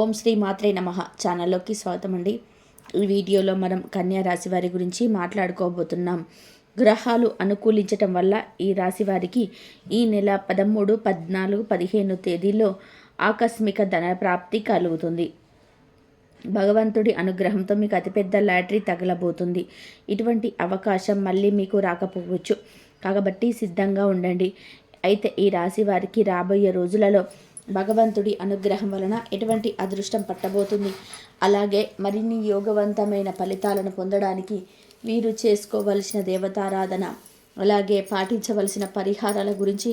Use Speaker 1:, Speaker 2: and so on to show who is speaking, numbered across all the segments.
Speaker 1: ఓం శ్రీ మాత్రే నమ ఛానల్లోకి స్వాగతం అండి ఈ వీడియోలో మనం కన్యా రాశి వారి గురించి మాట్లాడుకోబోతున్నాం. గ్రహాలు అనుకూలించటం వల్ల ఈ రాశి వారికి ఈ నెల పదమూడు పద్నాలుగు పదిహేను తేదీలో ఆకస్మిక ధన ప్రాప్తి కలుగుతుంది. భగవంతుడి అనుగ్రహంతో మీకు అతిపెద్ద లాటరీ తగలబోతుంది. ఇటువంటి అవకాశం మళ్ళీ మీకు రాకపోవచ్చు. కాబట్టి సిద్ధంగా ఉండండి. అయితే ఈ రాశి వారికి రాబోయే రోజులలో భగవంతుడి అనుగ్రహం వలన ఎటువంటి అదృష్టం పట్టబోతుంది? అలాగే మరిన్ని యోగవంతమైన ఫలితాలను పొందడానికి వీరు చేసుకోవలసిన దేవతారాధన అలాగే పాటించవలసిన పరిహారాల గురించి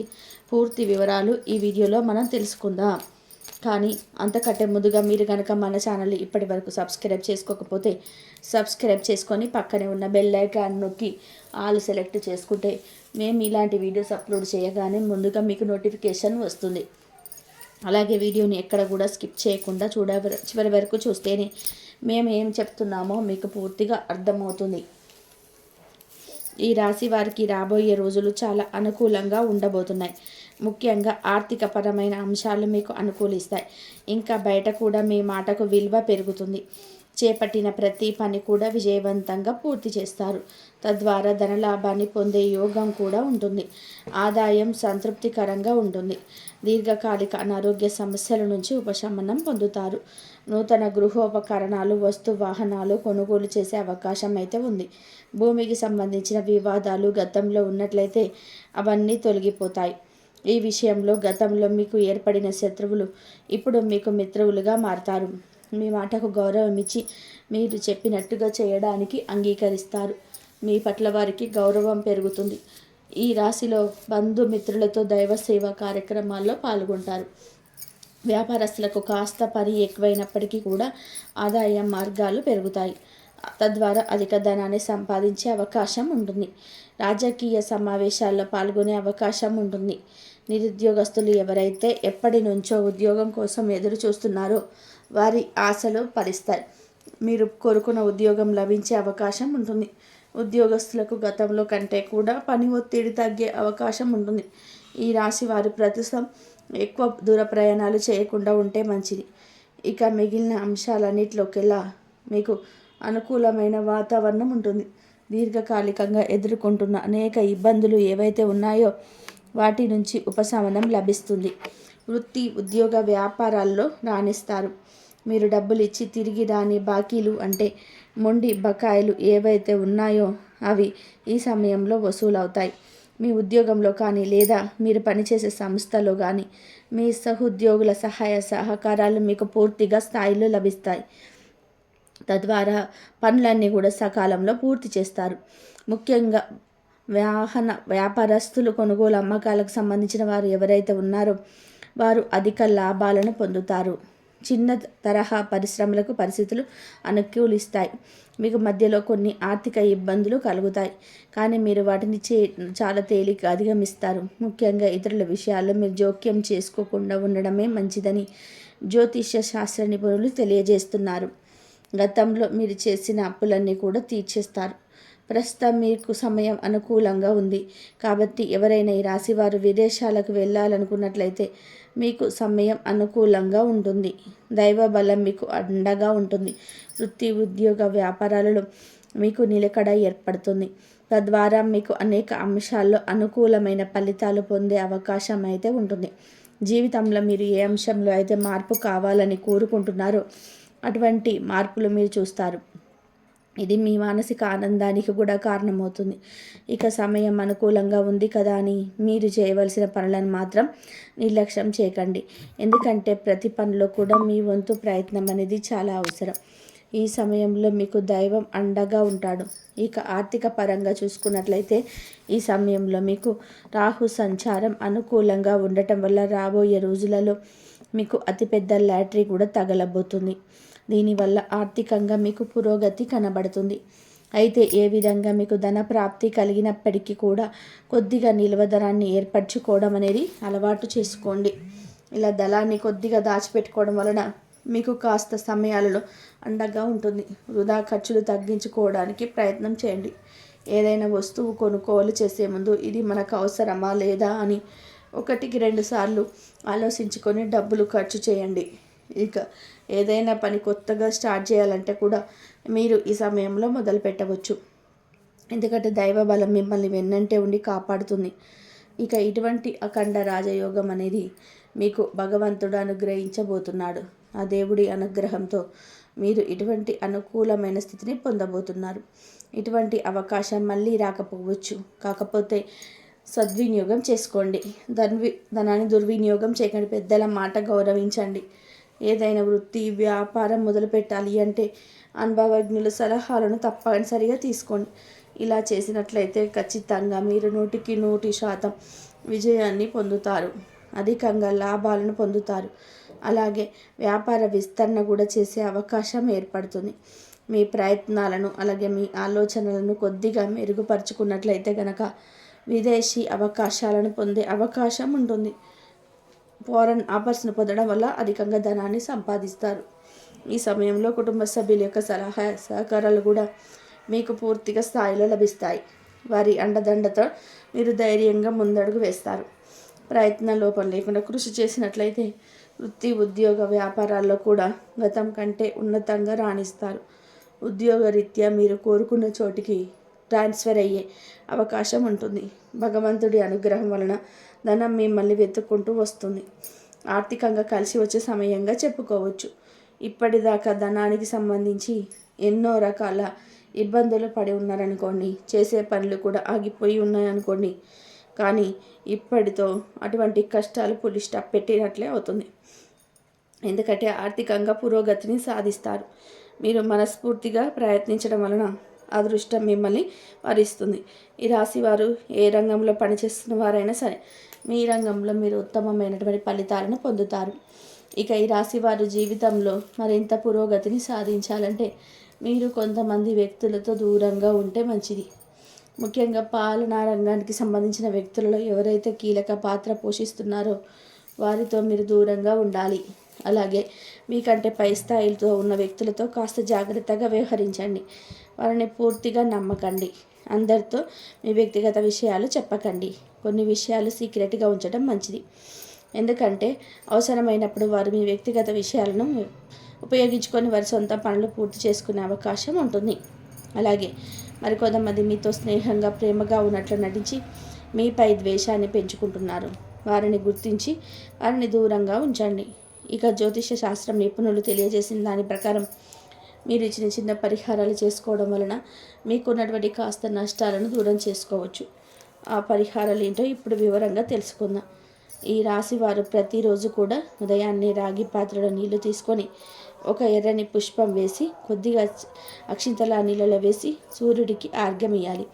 Speaker 1: పూర్తి వివరాలు ఈ వీడియోలో మనం తెలుసుకుందాం. కానీ అంతకంటే ముందుగా మీరు కనుక మన ఛానల్ ఇప్పటి వరకు సబ్స్క్రైబ్ చేసుకోకపోతే సబ్స్క్రైబ్ చేసుకొని పక్కనే ఉన్న బెల్ ఐకాన్ నొక్కి ఆల్ సెలెక్ట్ చేసుకుంటే మేము ఇలాంటి వీడియోస్ అప్లోడ్ చేయగానే ముందుగా మీకు నోటిఫికేషన్ వస్తుంది. అలాగే వీడియోని ఎక్కడ కూడా స్కిప్ చేయకుండా చూడ చివరి వరకు చూస్తేనే మేము ఏం చెప్తున్నామో మీకు పూర్తిగా అర్థమవుతుంది. ఈ రాశి వారికి రాబోయే రోజులు చాలా అనుకూలంగా ఉండబోతున్నాయి. ముఖ్యంగా ఆర్థిక పరమైన అంశాలు మీకు అనుకూలిస్తాయి. ఇంకా బయట కూడా మీ మాటకు విలువ పెరుగుతుంది. చేపట్టిన ప్రతి పని కూడా విజయవంతంగా పూర్తి చేస్తారు. తద్వారా ధనలాభాన్ని పొందే యోగం కూడా ఉంటుంది. ఆదాయం సంతృప్తికరంగా ఉంటుంది. దీర్ఘకాలిక అనారోగ్య సమస్యల నుంచి ఉపశమనం పొందుతారు. నూతన గృహోపకరణాలు వస్తు వాహనాలు కొనుగోలు చేసే అవకాశం అయితే ఉంది. భూమికి సంబంధించిన వివాదాలు గతంలో ఉన్నట్లయితే అవన్నీ తొలగిపోతాయి. ఈ విషయంలో గతంలో మీకు ఏర్పడిన శత్రువులు ఇప్పుడు మీకు మిత్రువులుగా మారతారు. మీ మాటకు గౌరవం ఇచ్చి మీరు చెప్పినట్టుగా చేయడానికి అంగీకరిస్తారు. మీ పట్ల వారికి గౌరవం పెరుగుతుంది. ఈ రాశిలో బంధుమిత్రులతో దైవ సేవ కార్యక్రమాల్లో పాల్గొంటారు. వ్యాపారస్తులకు కాస్త పని ఎక్కువైనప్పటికీ కూడా ఆదాయ మార్గాలు పెరుగుతాయి. తద్వారా అధిక ధనాన్ని సంపాదించే అవకాశం ఉంటుంది. రాజకీయ సమావేశాల్లో పాల్గొనే అవకాశం ఉంటుంది. నిరుద్యోగస్తులు ఎవరైతే ఎప్పటి నుంచో ఉద్యోగం కోసం ఎదురు చూస్తున్నారో వారి ఆశలు ఫలిస్తాయి మీరు కోరుకున్న ఉద్యోగం లభించే అవకాశం ఉంటుంది. ఉద్యోగస్తులకు గతంలో కంటే కూడా పని ఒత్తిడి తగ్గే అవకాశం ఉంటుంది. ఈ రాశి వారు ప్రస్తుతం ఎక్కువ దూర ప్రయాణాలు చేయకుండా ఉంటే మంచిది. ఇక మిగిలిన అంశాలన్నిటిలోకెల్లా మీకు అనుకూలమైన వాతావరణం ఉంటుంది. దీర్ఘకాలికంగా ఎదుర్కొంటున్న అనేక ఇబ్బందులు ఏవైతే ఉన్నాయో వాటి నుంచి ఉపశమనం లభిస్తుంది. వృత్తి ఉద్యోగ వ్యాపారాల్లో రాణిస్తారు. మీరు డబ్బులు ఇచ్చి తిరిగి రాని బాకీలు అంటే మొండి బకాయిలు ఏవైతే ఉన్నాయో అవి ఈ సమయంలో వసూలవుతాయి. మీ ఉద్యోగంలో కానీ లేదా మీరు పనిచేసే సంస్థలో కానీ మీ సహోద్యోగుల సహాయ సహకారాలు మీకు పూర్తిగా స్థాయిలో లభిస్తాయి. తద్వారా పనులన్నీ కూడా సకాలంలో పూర్తి చేస్తారు. ముఖ్యంగా వాహన వ్యాపారస్తులు కొనుగోలు అమ్మకాలకు సంబంధించిన వారు ఎవరైతే ఉన్నారో వారు అధిక లాభాలను పొందుతారు. చిన్న తరహా పరిశ్రమలకు పరిస్థితులు అనుకూలిస్తాయి. మీకు మధ్యలో కొన్ని ఆర్థిక ఇబ్బందులు కలుగుతాయి. కానీ మీరు వాటిని చే చాలా తేలిక అధిగమిస్తారు. ముఖ్యంగా ఇతరుల విషయాల్లో మీరు జోక్యం చేసుకోకుండా ఉండడమే మంచిదని జ్యోతిష్య శాస్త్ర నిపుణులు తెలియజేస్తున్నారు. గతంలో మీరు చేసిన అప్పులన్నీ కూడా తీర్చేస్తారు. ప్రస్తుతం మీకు సమయం అనుకూలంగా ఉంది. కాబట్టి ఎవరైనా ఈ రాశివారు విదేశాలకు వెళ్ళాలనుకున్నట్లయితే మీకు సమయం అనుకూలంగా ఉంటుంది. దైవ బలం మీకు అండగా ఉంటుంది. వృత్తి ఉద్యోగ వ్యాపారాలలో మీకు నిలకడ ఏర్పడుతుంది. తద్వారా మీకు అనేక అంశాల్లో అనుకూలమైన ఫలితాలు పొందే అవకాశం అయితే ఉంటుంది. జీవితంలో మీరు ఏ అంశంలో అయితే మార్పు కావాలని కోరుకుంటున్నారో అటువంటి మార్పులు మీరు చూస్తారు. ఇది మీ మానసిక ఆనందానికి కూడా కారణమవుతుంది. ఇక సమయం అనుకూలంగా ఉంది కదా అని మీరు చేయవలసిన పనులను మాత్రం నిర్లక్ష్యం చేయకండి. ఎందుకంటే ప్రతి పనిలో కూడా మీ వంతు ప్రయత్నం అనేది చాలా అవసరం. ఈ సమయంలో మీకు దైవం అండగా ఉంటాడు. ఇక ఆర్థిక పరంగా చూసుకున్నట్లయితే ఈ సమయంలో మీకు రాహు సంచారం అనుకూలంగా ఉండటం వల్ల రాబోయే రోజులలో మీకు అతిపెద్ద లాటరీ కూడా తగలబోతుంది. దీనివల్ల ఆర్థికంగా మీకు పురోగతి కనబడుతుంది. అయితే ఏ విధంగా మీకు ధన ప్రాప్తి కలిగినప్పటికీ కూడా కొద్దిగా నిల్వధనాన్ని ఏర్పరచుకోవడం అనేది అలవాటు చేసుకోండి. ఇలా దళాన్ని కొద్దిగా దాచిపెట్టుకోవడం వలన మీకు కాస్త సమయాలలో అండగా ఉంటుంది. వృధా ఖర్చులు తగ్గించుకోవడానికి ప్రయత్నం చేయండి. ఏదైనా వస్తువు కొనుగోలు చేసే ముందు ఇది మనకు అవసరమా లేదా అని ఒకటికి రెండు సార్లు ఆలోచించుకొని డబ్బులు ఖర్చు చేయండి. ఇక ఏదైనా పని కొత్తగా స్టార్ట్ చేయాలంటే కూడా మీరు ఈ సమయంలో మొదలు పెట్టవచ్చు. ఎందుకంటే దైవ బలం మిమ్మల్ని వెన్నంటే ఉండి కాపాడుతుంది. ఇక ఇటువంటి అఖండ రాజయోగం అనేది మీకు భగవంతుడు అనుగ్రహించబోతున్నాడు. ఆ దేవుడి అనుగ్రహంతో మీరు ఇటువంటి అనుకూలమైన స్థితిని పొందబోతున్నారు. ఇటువంటి అవకాశం మళ్ళీ రాకపోవచ్చు. కాకపోతే సద్వినియోగం చేసుకోండి. ధన్వి ధనాన్ని దుర్వినియోగం చేయకండి. పెద్దల మాట గౌరవించండి. ఏదైనా వృత్తి వ్యాపారం మొదలుపెట్టాలి అంటే అనుభవజ్ఞుల సలహాలను తప్పనిసరిగా తీసుకోండి. ఇలా చేసినట్లయితే ఖచ్చితంగా మీరు నూటికి నూటి శాతం విజయాన్ని పొందుతారు. అధికంగా లాభాలను పొందుతారు. అలాగే వ్యాపార విస్తరణ కూడా చేసే అవకాశం ఏర్పడుతుంది. మీ ప్రయత్నాలను అలాగే మీ ఆలోచనలను కొద్దిగా మెరుగుపరుచుకున్నట్లయితే కనుక విదేశీ అవకాశాలను పొందే అవకాశం ఉంటుంది. ఫారెన్ ఆఫర్స్ను పొందడం వల్ల అధికంగా ధనాన్ని సంపాదిస్తారు. ఈ సమయంలో కుటుంబ సభ్యుల యొక్క సలహా సహకారాలు కూడా మీకు పూర్తిగా స్థాయిలో లభిస్తాయి. వారి అండదండతో మీరు ధైర్యంగా ముందడుగు వేస్తారు. ప్రయత్న లోపం లేకుండా కృషి చేసినట్లయితే వృత్తి ఉద్యోగ వ్యాపారాల్లో కూడా గతం కంటే ఉన్నతంగా రాణిస్తారు. ఉద్యోగరీత్యా మీరు కోరుకున్న చోటికి ట్రాన్స్ఫర్ అయ్యే అవకాశం ఉంటుంది. భగవంతుడి అనుగ్రహం వలన ధనం మిమ్మల్ని వెతుక్కుంటూ వస్తుంది. ఆర్థికంగా కలిసి వచ్చే సమయంగా చెప్పుకోవచ్చు. ఇప్పటిదాకా ధనానికి సంబంధించి ఎన్నో రకాల ఇబ్బందులు పడి ఉన్నారనుకోండి చేసే పనులు కూడా ఆగిపోయి ఉన్నాయనుకోండి. కానీ ఇప్పటితో అటువంటి కష్టాలు పులి స్టాప్ పెట్టినట్లే అవుతుంది. ఎందుకంటే ఆర్థికంగా పురోగతిని సాధిస్తారు. మీరు మనస్ఫూర్తిగా ప్రయత్నించడం వలన అదృష్టం మిమ్మల్ని వరిస్తుంది. ఈ రాశి వారు ఏ రంగంలో పనిచేస్తున్న వారైనా సరే మీ రంగంలో మీరు ఉత్తమమైనటువంటి ఫలితాలను పొందుతారు. ఇక ఈ రాశి వారు జీవితంలో మరింత పురోగతిని సాధించాలంటే మీరు కొంతమంది వ్యక్తులతో దూరంగా ఉంటే మంచిది. ముఖ్యంగా పాలనా రంగానికి సంబంధించిన వ్యక్తులలో ఎవరైతే కీలక పాత్ర పోషిస్తున్నారో వారితో మీరు దూరంగా ఉండాలి. అలాగే మీకంటే పై స్థాయిలతో ఉన్న వ్యక్తులతో కాస్త జాగ్రత్తగా వ్యవహరించండి. వారిని పూర్తిగా నమ్మకండి. అందరితో మీ వ్యక్తిగత విషయాలు చెప్పకండి. కొన్ని విషయాలు సీక్రెట్గా ఉంచడం మంచిది. ఎందుకంటే అవసరమైనప్పుడు వారు మీ వ్యక్తిగత విషయాలను ఉపయోగించుకొని వారి సొంత పనులు పూర్తి చేసుకునే అవకాశం ఉంటుంది. అలాగే మరికొంతమంది మీతో స్నేహంగా ప్రేమగా ఉన్నట్లు నటించి మీపై ద్వేషాన్ని పెంచుకుంటున్నారు. వారిని గుర్తించి వారిని దూరంగా ఉంచండి. ఇక జ్యోతిష శాస్త్రం నిపుణులు తెలియజేసిన దాని ప్రకారం మీరు ఇచ్చిన చిన్న పరిహారాలు చేసుకోవడం వలన మీకున్నటువంటి కాస్త నష్టాలను దూరం చేసుకోవచ్చు. ఆ పరిహారాలు ఏంటో ఇప్పుడు వివరంగా తెలుసుకుందాం. ఈ రాశి వారు ప్రతిరోజు కూడా ఉదయాన్నే రాగి పాత్రలో నీళ్ళు తీసుకొని ఒక ఎర్రని పుష్పం వేసి కొద్దిగా అక్షింతల నీళ్ళలో వేసి సూర్యుడికి ఆర్ఘ్యం ఇయ్యాలి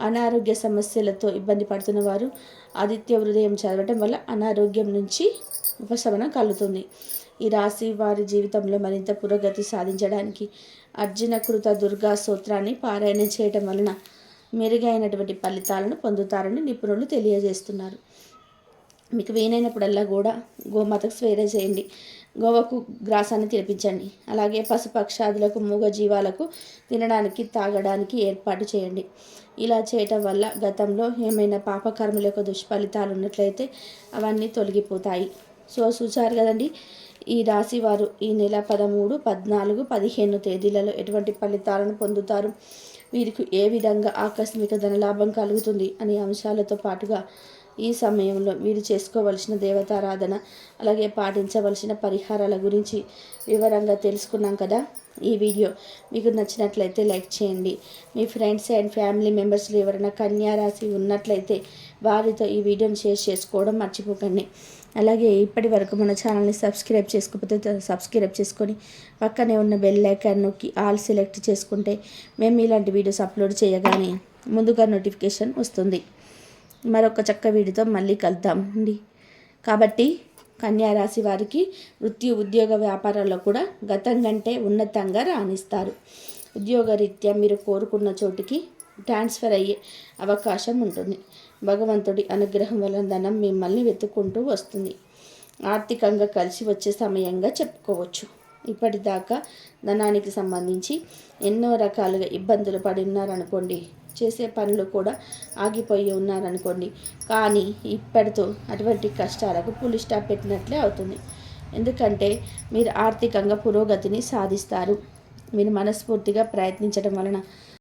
Speaker 1: అనారోగ్య సమస్యలతో ఇబ్బంది పడుతున్న వారు ఆదిత్య హృదయం చదవటం వల్ల అనారోగ్యం నుంచి ఉపశమనం కలుగుతుంది. ఈ రాశి వారి జీవితంలో మరింత పురోగతి సాధించడానికి అర్జున కృత దుర్గా సూత్రాన్ని పారాయణం చేయటం వలన మెరుగైనటువంటి ఫలితాలను పొందుతారని నిపుణులు తెలియజేస్తున్నారు. మీకు వీలైనప్పుడల్లా కూడా గోమాతకు స్వేర చేయండి. గోవకు గ్రాసాన్ని తినిపించండి. అలాగే పశుపక్షాదులకు మూగ జీవాలకు తినడానికి తాగడానికి ఏర్పాటు చేయండి. ఇలా చేయటం వల్ల గతంలో ఏమైనా పాపకర్మల యొక్క దుష్ఫలితాలు ఉన్నట్లయితే అవన్నీ తొలగిపోతాయి. సో చూచారు కదండి ఈ రాశి వారు ఈ నెల పదమూడు పద్నాలుగు పదిహేను తేదీలలో ఎటువంటి ఫలితాలను పొందుతారు? వీరికి ఏ విధంగా ఆకస్మిక ధనలాభం కలుగుతుంది అనే అంశాలతో పాటుగా ఈ సమయంలో వీరు చేసుకోవలసిన దేవతారాధన అలాగే పాటించవలసిన పరిహారాల గురించి వివరంగా తెలుసుకున్నాం కదా ఈ వీడియో. మీకు నచ్చినట్లయితే లైక్ చేయండి. మీ ఫ్రెండ్స్ అండ్ ఫ్యామిలీ మెంబర్స్లో ఎవరైనా కన్యా రాశి ఉన్నట్లయితే వారితో ఈ వీడియోని షేర్ చేసుకోవడం మర్చిపోకండి. అలాగే ఇప్పటి వరకు మన ఛానల్ని సబ్స్క్రైబ్ చేసుకోకపోతే సబ్స్క్రైబ్ చేసుకొని పక్కనే ఉన్న బెల్ ఐకాన్ నొక్కి ఆల్ సెలెక్ట్ చేసుకుంటే మేము ఇలాంటి వీడియోస్ అప్లోడ్ చేయగానే ముందుగా నోటిఫికేషన్ వస్తుంది. మరొక చక్క వీడితో మళ్ళీ కలుద్దామండి కాబట్టి కన్యారాశి వారికి వృత్తి ఉద్యోగ వ్యాపారాల్లో కూడా గతం కంటే ఉన్నతంగా రాణిస్తారు. ఉద్యోగరీత్యా మీరు కోరుకున్న చోటికి ట్రాన్స్ఫర్ అయ్యే అవకాశం ఉంటుంది. భగవంతుడి అనుగ్రహం వలన ధనం మిమ్మల్ని వెతుక్కుంటూ వస్తుంది. ఆర్థికంగా కలిసి వచ్చే సమయంగా చెప్పుకోవచ్చు. ఇప్పటిదాకా ధనానికి సంబంధించి ఎన్నో రకాలుగా ఇబ్బందులు పడి ఉన్నారనుకోండి చేసే పనులు కూడా ఆగిపోయి ఉన్నారనుకోండి. కానీ ఇప్పటితో అటువంటి కష్టాలకు పులి స్టాప్ పెట్టినట్లే అవుతుంది. ఎందుకంటే మీరు ఆర్థికంగా పురోగతిని సాధిస్తారు. మీరు మనస్ఫూర్తిగా ప్రయత్నించడం వలన